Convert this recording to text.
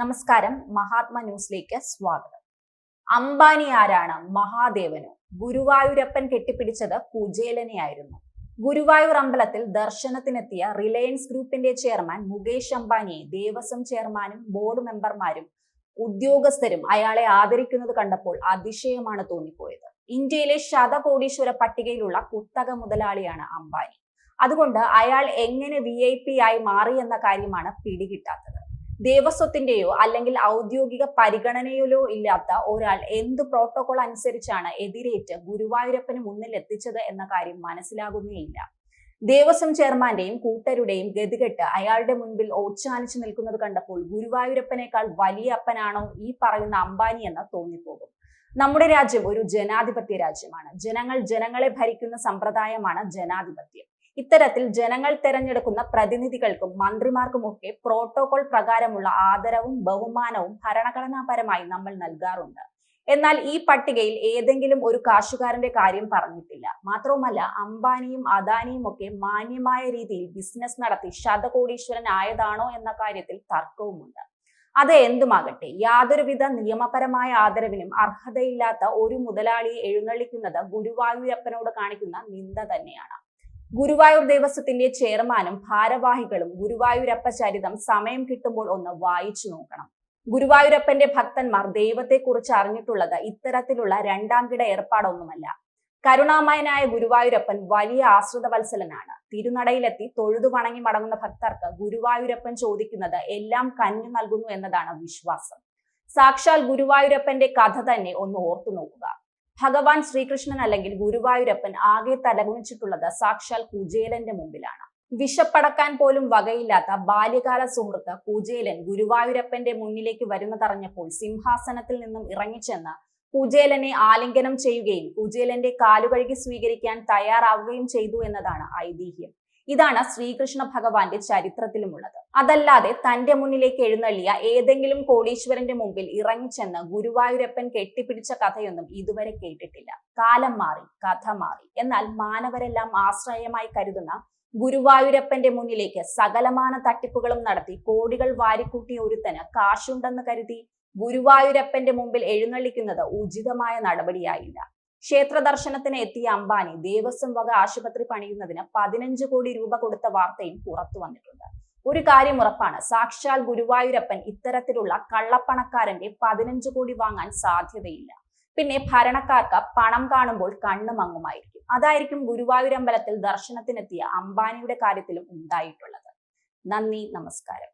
നമസ്കാരം. മഹാത്മ ന്യൂസിലേക്ക് സ്വാഗതം. അംബാനി ആരാണ്? മഹാദേവനോ? ഗുരുവായൂരപ്പൻ കെട്ടിപ്പിടിച്ചത് കുചേലനെയായിരുന്നു. ഗുരുവായൂർ അമ്പലത്തിൽ ദർശനത്തിനെത്തിയ റിലയൻസ് ഗ്രൂപ്പിന്റെ ചെയർമാൻ മുകേഷ് അംബാനിയെ ദേവസ്വം ചെയർമാനും ബോർഡ് മെമ്പർമാരും ഉദ്യോഗസ്ഥരും അയാളെ ആദരിക്കുന്നത് കണ്ടപ്പോൾ അതിശയമാണ് തോന്നിപ്പോയത്. ഇന്ത്യയിലെ ശതകോടീശ്വര പട്ടികയിലുള്ള കുത്തക മുതലാളിയാണ് അംബാനി. അതുകൊണ്ട് അയാൾ എങ്ങനെ വി ഐ പി ആയി മാറി എന്ന കാര്യമാണ് പിടികിട്ടാത്തത്. ദേവസ്വത്തിന്റെയോ അല്ലെങ്കിൽ ഔദ്യോഗിക പരിഗണനയിലോ ഇല്ലാത്ത ഒരാൾ എന്ത് പ്രോട്ടോകോൾ അനുസരിച്ചാണ് എതിരേറ്റ് ഗുരുവായൂരപ്പന് മുന്നിൽ എത്തിച്ചത് എന്ന കാര്യം മനസ്സിലാകുന്നേയില്ല ദേവസ്വം ചെയർമാന്റെയും കൂട്ടരുടെയും ഗതികെട്ട് അയാളുടെ മുൻപിൽ ഓച്ചാനിച്ചു നിൽക്കുന്നത് കണ്ടപ്പോൾ ഗുരുവായൂരപ്പനേക്കാൾ വലിയ അപ്പനാണോ ഈ പറയുന്ന അംബാനി എന്ന് തോന്നിപ്പോകും. നമ്മുടെ രാജ്യം ഒരു ജനാധിപത്യ രാജ്യമാണ്. ജനങ്ങൾ ജനങ്ങളെ ഭരിക്കുന്ന സമ്പ്രദായമാണ് ജനാധിപത്യം. ഇത്തരത്തിൽ ജനങ്ങൾ തെരഞ്ഞെടുക്കുന്ന പ്രതിനിധികൾക്കും മന്ത്രിമാർക്കുമൊക്കെ പ്രോട്ടോകോൾ പ്രകാരമുള്ള ആദരവും ബഹുമാനവും ഭരണഘടനാപരമായി നമ്മൾ നൽകാറുണ്ട്. എന്നാൽ ഈ പട്ടികയിൽ ഏതെങ്കിലും ഒരു കാശുകാരന്റെ കാര്യം പറഞ്ഞിട്ടില്ല. മാത്രവുമല്ല അംബാനിയും അദാനിയും ഒക്കെ മാന്യമായ രീതിയിൽ ബിസിനസ് നടത്തി ശതകോടീശ്വരൻ ആയതാണോ എന്ന കാര്യത്തിൽ തർക്കവുമുണ്ട്. അത് എന്തുമാകട്ടെ യാതൊരുവിധ നിയമപരമായ ആദരവിനും അർഹതയില്ലാത്ത ഒരു മുതലാളിയെ എഴുന്നള്ളിക്കുന്നത് ഗുരുവായൂരപ്പനോട് കാണിക്കുന്ന നിന്ദ തന്നെയാണ്. ഗുരുവായൂർ ദേവസ്വത്തിന്റെ ചെയർമാനും ഭാരവാഹികളും ഗുരുവായൂരപ്പ ചരിതം സമയം കിട്ടുമ്പോൾ ഒന്ന് വായിച്ചു നോക്കണം. ഗുരുവായൂരപ്പന്റെ ഭക്തന്മാർ ദൈവത്തെക്കുറിച്ച് അറിഞ്ഞിട്ടുള്ളത് ഇത്തരത്തിലുള്ള രണ്ടാംകിട ഏർപ്പാടൊന്നുമല്ല. കരുണാമയനായ ഗുരുവായൂരപ്പൻ വലിയ ആശ്രിത വത്സലനാണ് തിരുനടയിലെത്തി തൊഴുതു വണങ്ങി മടങ്ങുന്ന ഭക്തർക്ക് ഗുരുവായൂരപ്പൻ ചോദിക്കുന്നത് എല്ലാം കഞ്ഞു നൽകുന്നു എന്നതാണ് വിശ്വാസം. സാക്ഷാൽ ഗുരുവായൂരപ്പന്റെ കഥ തന്നെ ഒന്ന് ഓർത്തു നോക്കുക. ഭഗവാൻ ശ്രീകൃഷ്ണൻ അല്ലെങ്കിൽ ഗുരുവായൂരപ്പൻ ആകെ തലകുനിച്ചിട്ടുള്ളത് സാക്ഷാൽ കുജേലന്റെ മുമ്പിലാണ്. വിഷപ്പടക്കാൻ പോലും വകയില്ലാത്ത ബാല്യകാല സുഹൃത്ത് കുജേലൻ ഗുരുവായൂരപ്പന്റെ മുന്നിലേക്ക് വരുന്നതറിഞ്ഞപ്പോൾ സിംഹാസനത്തിൽ നിന്നും ഇറങ്ങിച്ചെന്ന് കുചേലനെ ആലിംഗനം ചെയ്യുകയും കുചേലന്റെ കാലുകഴുകി സ്വീകരിക്കാൻ തയ്യാറാവുകയും ചെയ്തു എന്നതാണ് ഐതിഹ്യം. ഇതാണ് ശ്രീകൃഷ്ണ ഭഗവാന്റെ ചരിത്രത്തിലുമുള്ളത്. അതല്ലാതെ തന്റെ മുന്നിലേക്ക് എഴുന്നള്ളിയ ഏതെങ്കിലും കോടീശ്വരന്റെ മുമ്പിൽ ഇറങ്ങിച്ചെന്ന് ഗുരുവായൂരപ്പൻ കെട്ടിപ്പിടിച്ച കഥയൊന്നും ഇതുവരെ കേട്ടിട്ടില്ല. കാലം മാറി കഥ മാറി. എന്നാൽ മാനവരെല്ലാം ആശ്രയമായി കരുതുന്ന ഗുരുവായൂരപ്പന്റെ മുന്നിലേക്ക് സകലമാന തട്ടിപ്പുകളും നടത്തി കോടികൾ വാരിക്കൂട്ടിയ ഒരുത്തന് കാശുണ്ടെന്ന് കരുതി ഗുരുവായൂരപ്പന്റെ മുമ്പിൽ എഴുന്നള്ളിക്കുന്നത് ഉചിതമായ നടപടിയായില്ല. ക്ഷേത്ര ദർശനത്തിന് എത്തിയ അംബാനി ദേവസ്വം വക ആശുപത്രി പണിയുന്നതിന് പതിനഞ്ച് കോടി രൂപ കൊടുത്ത വാർത്തയും പുറത്തു വന്നിട്ടുണ്ട്. ഒരു കാര്യം ഉറപ്പാണ് സാക്ഷാൽ ഗുരുവായൂരപ്പൻ ഇത്തരത്തിലുള്ള കള്ളപ്പണക്കാരന്റെ പതിനഞ്ച് കോടി വാങ്ങാൻ സാധ്യതയില്ല. പിന്നെ ഭരണക്കാർക്ക് പണം കാണുമ്പോൾ കണ്ണു മങ്ങുമായിരിക്കും. അതായിരിക്കും ഗുരുവായൂരമ്പലത്തിൽ ദർശനത്തിനെത്തിയ അംബാനിയുടെ കാര്യത്തിലും ഉണ്ടായിട്ടുള്ളത്. നന്ദി നമസ്കാരം.